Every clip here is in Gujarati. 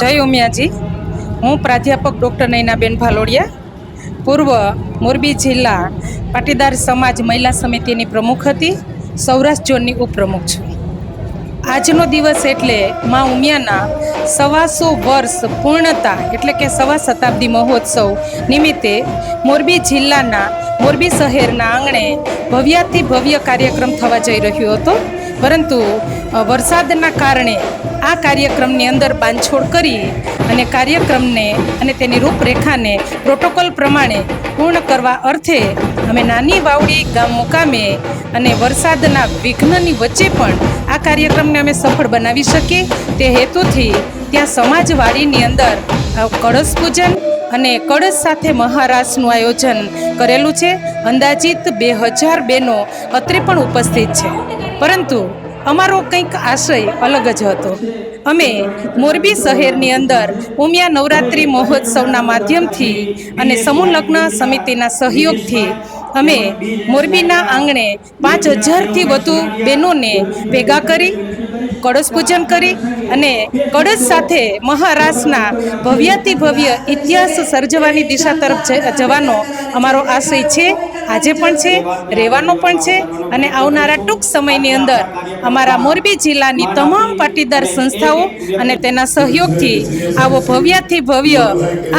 જય ઉમિયાજી. હું પ્રાધ્યાપક ડૉક્ટર નૈનાબેન ભાલોડિયા, પૂર્વ મોરબી જિલ્લા પાટીદાર સમાજ મહિલા સમિતિની પ્રમુખ હતી, સૌરાષ્ટ્ર ઝોનની ઉપપ્રમુખ છું. આજનો દિવસ એટલે મા ઉમિયાના સવાસો વર્ષ પૂર્ણતા, એટલે કે સવા શતાબ્દી મહોત્સવ નિમિત્તે મોરબી જિલ્લાના, મોરબી શહેરના આંગણે ભવ્યાથી ભવ્ય કાર્યક્રમ થવા જઈ રહ્યો હતો. પરંતુ વરસાદના કારણે આ કાર્યક્રમની અંદર બાંધછોડ કરી અને કાર્યક્રમને અને તેની રૂપરેખાને પ્રોટોકોલ પ્રમાણે પૂર્ણ કરવા અર્થે અમે નાની વાવડી ગામ મુકામે અને વરસાદના વિઘ્નની વચ્ચે પણ આ કાર્યક્રમને અમે સફળ બનાવી શકીએ. તે હેતુથી ત્યાં સમાજવાડીની અંદર કળશ પૂજન અને કળશ સાથે મહારાસનું આયોજન કરેલું છે. અંદાજિત બે હજાર બેનો અત્રે પણ ઉપસ્થિત છે. પરંતુ અમારો કંઈક આશય અલગ જ હતો. અમે મોરબી શહેરની અંદર ઉમિયા નવરાત્રિ મહોત્સવના માધ્યમથી અને સમૂહ લગ્ન સમિતિના સહયોગથી અમે મોરબીના આંગણે પાંચ હજારથી વધુ બહેનોને ભેગા કરી, કળશ પૂજન કરી અને કળશ સાથે મહારાસના ભવ્યાતિ ભવ્ય ઇતિહાસ સર્જવાની દિશા તરફ જવાનો અમારો આશય છે. આજે પણ છે, રહેવાનો પણ છે અને આવનારા ટૂંક સમયની અંદર અમારા મોરબી જિલ્લાની તમામ પાટીદાર સંસ્થાઓ અને તેના સહયોગથી આવો ભવ્યાથી ભવ્ય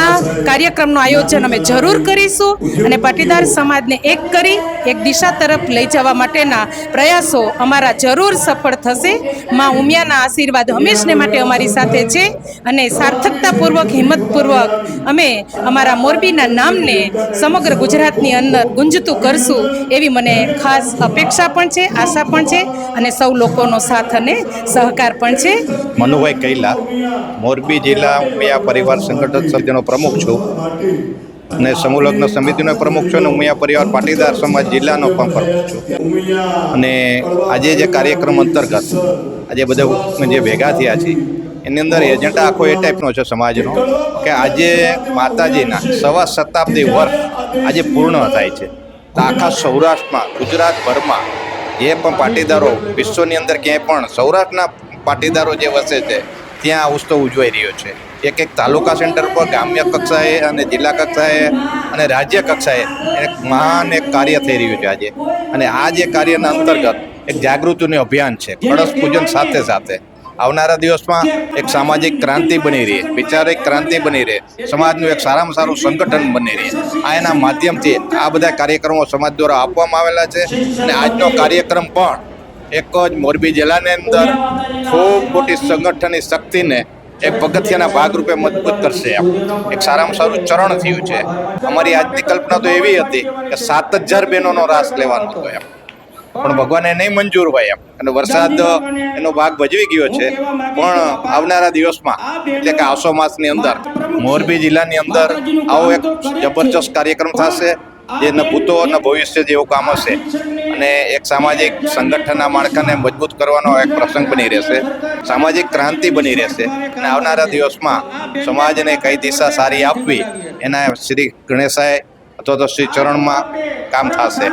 આ કાર્યક્રમનું આયોજન અમે જરૂર કરીશું અને પાટીદાર સમાજને એક કરી, એક દિશા તરફ લઈ જવા માટેના પ્રયાસો અમારા જરૂર સફળ થશે. માં ઉમિયાના આશીર્વાદ હંમેશને માટે અમારી સાથે છે અને સાર્થકતાપૂર્વક, હિંમતપૂર્વક અમે અમારા મોરબીના નામને સમગ્ર ગુજરાતની અંદર ગુંજતું કરશું એવી મને ખાસ અપેક્ષા પણ છે, આશા પણ છે અને સૌ લોકોનો સાથ અને સહકાર પણ છે. મનુભાઈ કૈલા, મોરબી જિલ્લા ઉમિયા પરિવાર સંગઠન સમિતિનો પ્રમુખ છું અને સમૂહ સમિતિનો પ્રમુખ છું અને ઉમિયા પરિવાર પાટીદાર સમાજ જિલ્લાનો પણ પ્રમુખ છું. અને આજે જે કાર્યક્રમ અંતર્ગત આજે બધા જે ભેગા થયા છે, એની અંદર એજન્ડા આખો એ ટાઈપનો છે સમાજનો, કે આજે માતાજીના સવા શતાબ્દી વર્ષ આજે પૂર્ણ થાય છે. આખા સૌરાષ્ટ્રમાં, ગુજરાતભરમાં જે પણ પાટીદારો, વિશ્વની અંદર ક્યાંય પણ સૌરાષ્ટ્રના પાટીદારો જે વસે છે, ત્યાં આ ઉત્સવ ઉજવાઈ રહ્યો છે. એક એક તાલુકા સેન્ટર પર ગ્રામ્ય કક્ષાએ અને જિલ્લા કક્ષાએ અને રાજ્ય કક્ષાએ એક મહાન એક કાર્ય થઈ રહ્યું છે આજે. અને આ જે કાર્યના અંતર્ગત એક જાગૃતિનું અભિયાન છે, કળશ પૂજન સાથે સાથે. આવનારા દિવસમાં એક સામાજિક ક્રાંતિ બની રહી વિચારિક ક્રાંતિ બની રહે, સમાજનું એક સારામાં સારું સંગઠન બની રહે. આ એના માધ્યમથી આ બધા કાર્યક્રમો સમાજ દ્વારા આપવામાં આવેલા છે અને આજનો કાર્યક્રમ પણ એક જ મોરબી જિલ્લાની અંદર ખૂબ મોટી સંગઠનની શક્તિને એક પગથિયાના ભાગરૂપે મજબૂત કરશે એમ. એક સારામાં સારું ચરણ થયું છે. અમારી આજની કલ્પના તો એવી હતી કે સાત હજાર બહેનોનો રાસ લેવાનો હતો એમ. પણ ભગવાને નહીં મંજૂર હોય એમ. અને વરસાદ એનો ભાગ ભજવી ગયો છે. પણ આવનારા દિવસમાં એટલે કે આસો માસની અંદર મોરબી જિલ્લાની અંદર આવો એક જબરજસ્ત કાર્યક્રમ થશે જેના ભૂતો અને ભવિષ્ય જેવું કામ હશે. અને એક સામાજિક સંગઠનના માળખાને મજબૂત કરવાનો એક પ્રસંગ બની રહેશે. સામાજિક ક્રાંતિ બની રહેશે. અને આવનારા દિવસમાં સમાજને કઈ દિશા સારી આપવી એના શ્રી ગણેશાય અથવા તો શ્રી ચરણમાં કામ થશે.